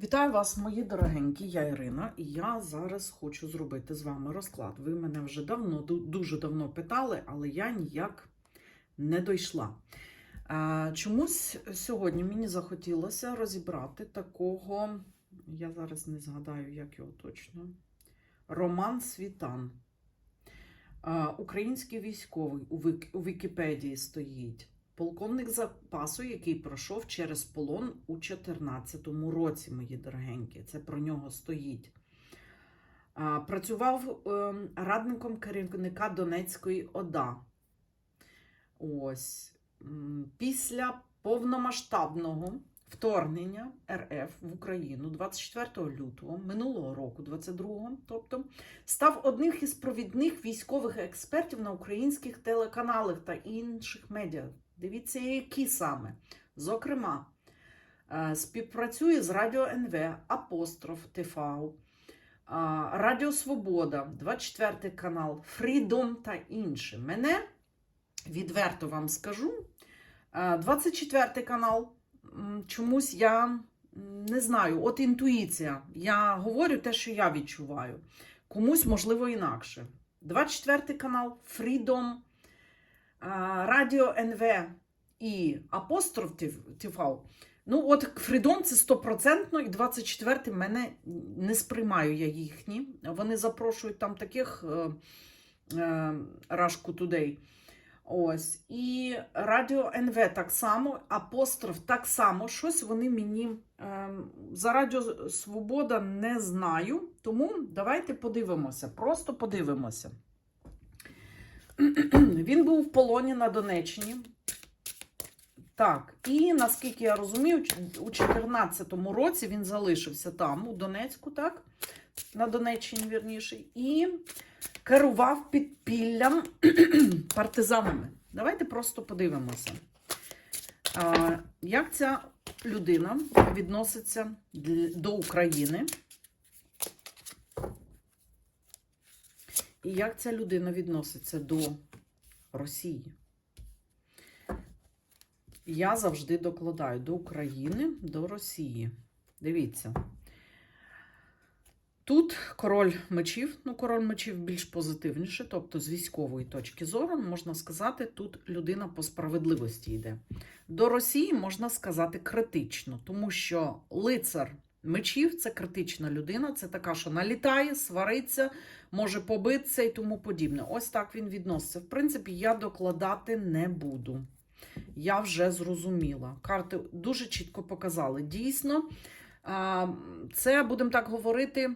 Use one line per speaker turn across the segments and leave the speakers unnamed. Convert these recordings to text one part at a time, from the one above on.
Вітаю вас, мої дорогенькі, я Ірина, і я зараз хочу зробити з вами розклад. Ви мене вже давно, дуже давно питали, але я ніяк не дійшла. Чомусь сьогодні мені захотілося розібрати такого, я зараз не згадаю, як його точно. Роман Світан. Український військовий у Вікіпедії стоїть. Полковник запасу, який пройшов через полон у 2014 році, мої дорогенькі. Це про нього стоїть. Працював ем, радником керівника Донецької ОДА. Ось. Після повномасштабного вторгнення РФ в Україну 24 лютого минулого року, 22-го, тобто, став одним із провідних військових експертів на українських телеканалах та інших медіа. Дивіться, які саме. Зокрема, е, співпрацює з Радіо НВ, Апостроф ТВ, е, Радіо Свобода, 24 канал, Фрідом та інші. Мене відверто вам скажу. е, 24 канал. Чомусь я не знаю, от інтуїція. Я говорю те, що я відчуваю. Комусь, можливо, інакше. 24 канал, а, Радіо НВ і Апостроф ТВ. Ну, от Фрідом це стопроцентно, і 24 мене не сприймаю я їхні. Вони запрошують там таких е, е, Рашку Тудей. Ось. І Радіо НВ так само, Апостроф так само. Щось вони мені е, за Радіо Свобода не знаю. Тому давайте подивимося. Просто подивимося. Він був в полоні на Донеччині. Так, і наскільки я розумію, у 2014 році він залишився там, у Донецьку, так? На Донеччині, вірніше, і керував підпіллям партизанами. Давайте просто подивимося, як ця людина відноситься до України. І як ця людина відноситься до Росії? Я завжди докладаю до України, до Росії. Дивіться. Тут король мечів, ну, король мечів більш позитивніше, тобто з військової точки зору, можна сказати, тут людина по справедливості йде. До Росії можна сказати критично, тому що лицар мечів це критична людина, це така, що налітає, свариться, може побитися і тому подібне. Ось так він відноситься. В принципі, я докладати не буду. Я вже зрозуміла. Карти дуже чітко показали. Дійсно, це, будемо так говорити.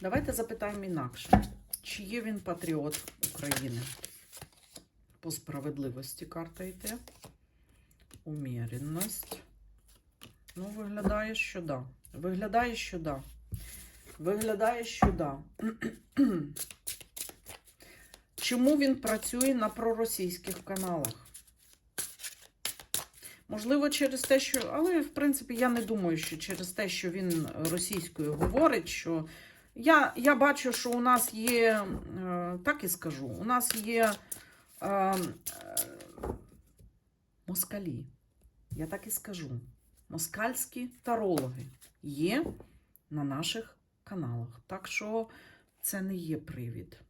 Давайте запитаємо інакше. Чи є він патріот України? По справедливості карта йде. Уміренність. Ну, виглядає, що да. Виглядає, що да. Виглядає, що да. Чому він працює на проросійських каналах? Можливо, через те, що. Але, в принципі, я не думаю, що через те, що він російською говорить, що. Я, я бачу, що у нас є, е, так і скажу, у нас є е, е, москалі. Я так і скажу. Москальські тарологи є на наших каналах. Так що це не є привід.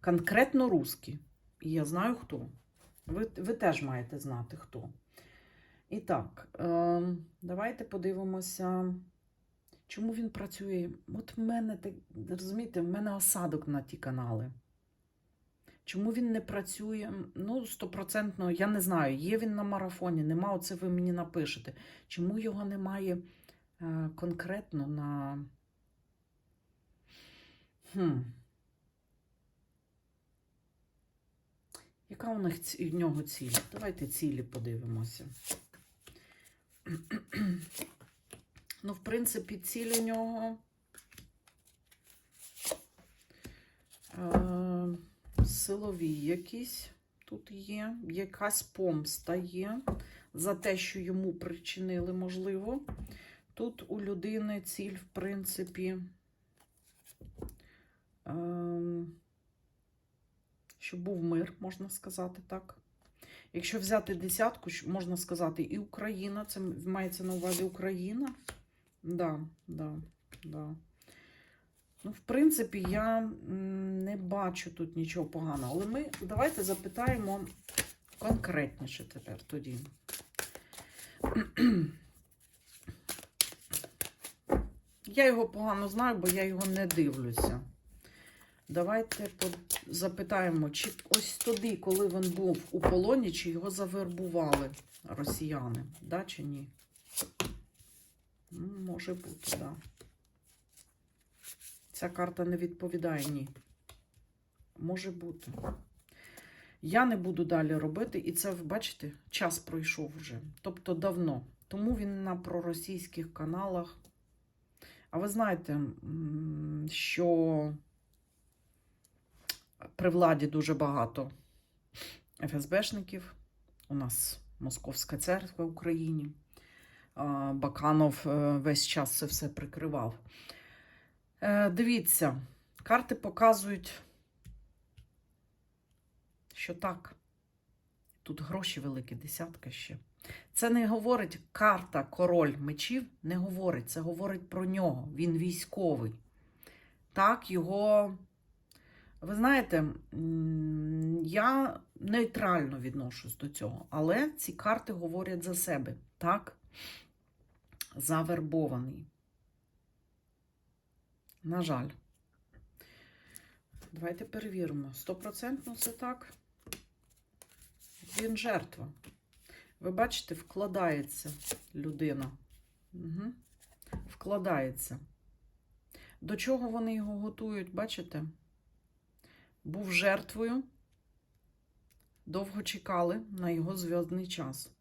Конкретно русські. І я знаю хто. Ви, ви теж маєте знати хто. І так, е, давайте подивимося. Чому він працює? От в мене, розумієте, в мене осадок на ті канали. Чому він не працює? Ну, стопроцентно, я не знаю, є він на марафоні, нема, оце ви мені напишете. Чому його немає е, конкретно на. Хм. Яка у них в нього ціль? Давайте цілі подивимося. Ну, в принципі, ціль у нього. Силові якісь тут є. Якась помста є за те, що йому причинили, можливо. Тут у людини ціль, в принципі, е, щоб був мир, можна сказати так. Якщо взяти десятку, можна сказати, і Україна, це мається на увазі Україна. Да, да, да. Ну, в принципі, я не бачу тут нічого поганого. Але ми давайте запитаємо конкретніше тепер тоді. Я його погано знаю, бо я його не дивлюся. Давайте запитаємо, чи ось тоді, коли він був у полоні, чи його завербували росіяни, да, чи ні? Може бути, так. Да. Ця карта не відповідає ні. Може бути. Я не буду далі робити, і це, бачите, час пройшов вже. Тобто давно. Тому він на проросійських каналах. А ви знаєте, що при владі дуже багато ФСБшників. У нас Московська церква в Україні. Баканов е, весь час це все прикривав. Е, Дивіться, карти показують, що так. Тут гроші великі, десятка ще. Це не говорить карта король мечів, не говорить. Це говорить про нього. Він військовий. Так, його. Ви знаєте, я нейтрально відношусь до цього, але ці карти говорять за себе. Так, завербований. На жаль. Давайте перевіримо. Стопроцентно це так. Він жертва. Ви бачите, вкладається людина. Угу. Вкладається. До чого вони його готують, бачите? Був жертвою. Довго чекали на його зв'язний час.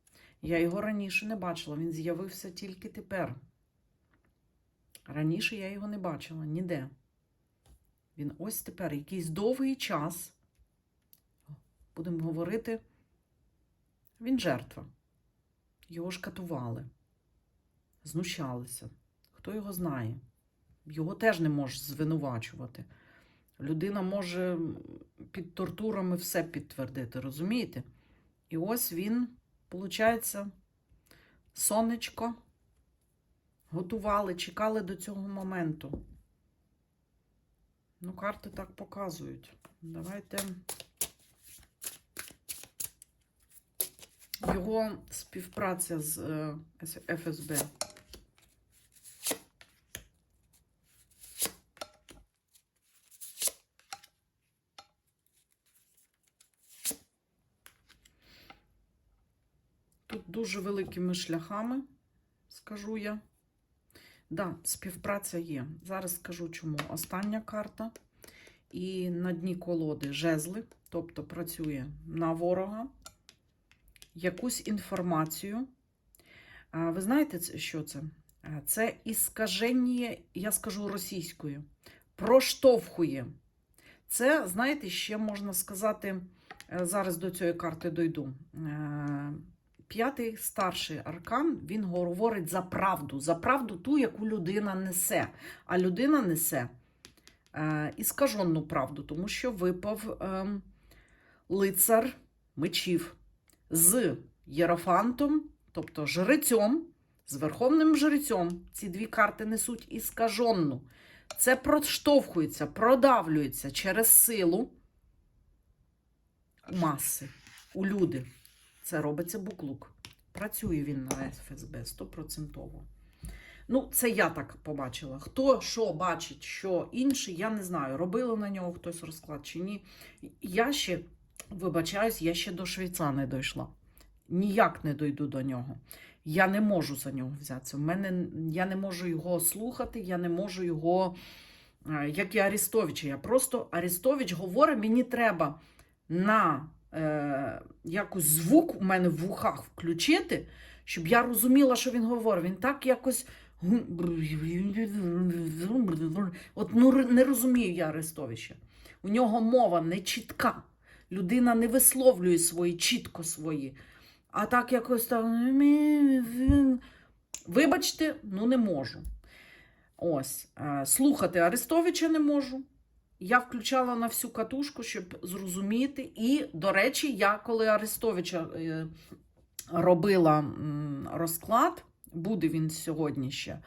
Я його раніше не бачила, він з'явився тільки тепер. Раніше я його не бачила ніде. Він ось тепер якийсь довгий час. Будемо говорити, він жертва. Його ж катували, знущалися. Хто його знає? Його теж не може звинувачувати. Людина може під тортурами все підтвердити, розумієте? І ось він, виходить, сонечко, готували, чекали до цього моменту. Ну, карти так показують. Давайте. Його співпраця з е, ФСБ. Тут дуже великими шляхами, скажу я. Да, співпраця є. Зараз скажу чому. Остання карта. І на дні колоди жезли, тобто працює на ворога якусь інформацію. Ви знаєте, що це? Це іскаження, я скажу російською, проштовхує. Це, знаєте, ще можна сказати, е, зараз до цієї карти дойду. П'ятий старший аркан він говорить за правду, за правду ту, яку людина несе. А людина несе е, іскажену правду, тому що випав е, лицар мечів з Єрофантом, тобто жрецем, з верховним жрецем. Ці дві карти несуть іскаженну. Це проштовхується, продавлюється через силу маси, у люди. Це робиться буклук. Працює він на ФСБ стопроцентово. Ну, це я так побачила. Хто що бачить, що інший, я не знаю. Робили на нього хтось розклад чи ні. Я ще, вибачаюсь, я ще до Швейца не дійшла. Ніяк не дойду до нього. Я не можу за нього взятися. В мене, я не можу його слухати, я не можу його, е, як і Арестовича. Я просто Арестович говорить, мені треба на е, якось звук у мене в вухах включити, щоб я розуміла, що він говорить. Він так якось. От ну, не розумію я Арестовича. У нього мова не чітка. Людина не висловлює свої чітко свої. А так якось там. Вибачте, ну не можу. Ось. е, Слухати Арестовича не можу. Я включала на всю катушку, щоб зрозуміти. І, до речі, я коли Арестовича е, робила розклад, буде він сьогодні ще,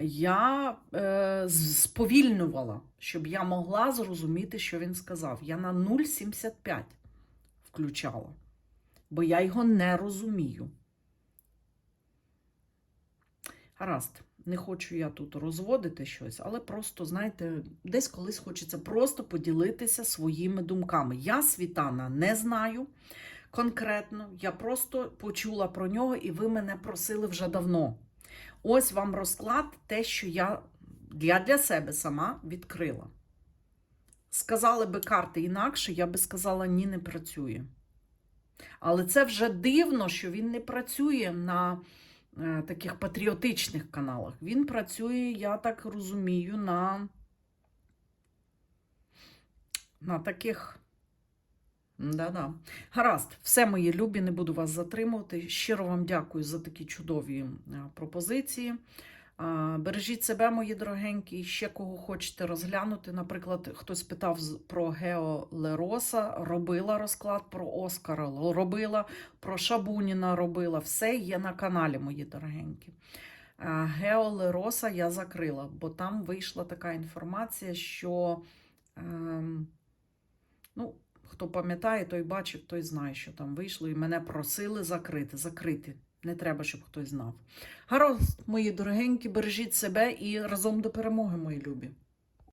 я е, сповільнювала, щоб я могла зрозуміти, що він сказав. Я на 0,75 включала, бо я його не розумію. Гаразд, не хочу я тут розводити щось, але просто, знаєте, десь колись хочеться просто поділитися своїми думками. Я Світана не знаю конкретно, я просто почула про нього, і ви мене просили вже давно. Ось вам розклад, те, що я для, для себе сама відкрила. Сказали би карти інакше, я би сказала, ні, не працює. Але це вже дивно, що він не працює на таких патріотичних каналах. Він працює, я так розумію, на, на таких. Да-да. Гаразд, все мої любі, не буду вас затримувати. Щиро вам дякую за такі чудові е, пропозиції. Бережіть себе, мої дорогенькі, і ще кого хочете розглянути. Наприклад, хтось питав про Гео Лероса, робила розклад про Оскара, робила, про Шабуніна робила. Все є на каналі, мої дорогенькі. Гео Лероса я закрила, бо там вийшла така інформація, що. Ем, ну, Хто пам'ятає, той бачив, той знає, що там вийшло, і мене просили закрити. Закрити. Не треба, щоб хтось знав. Гаразд, мої дорогенькі, бережіть себе і разом до перемоги, мої любі.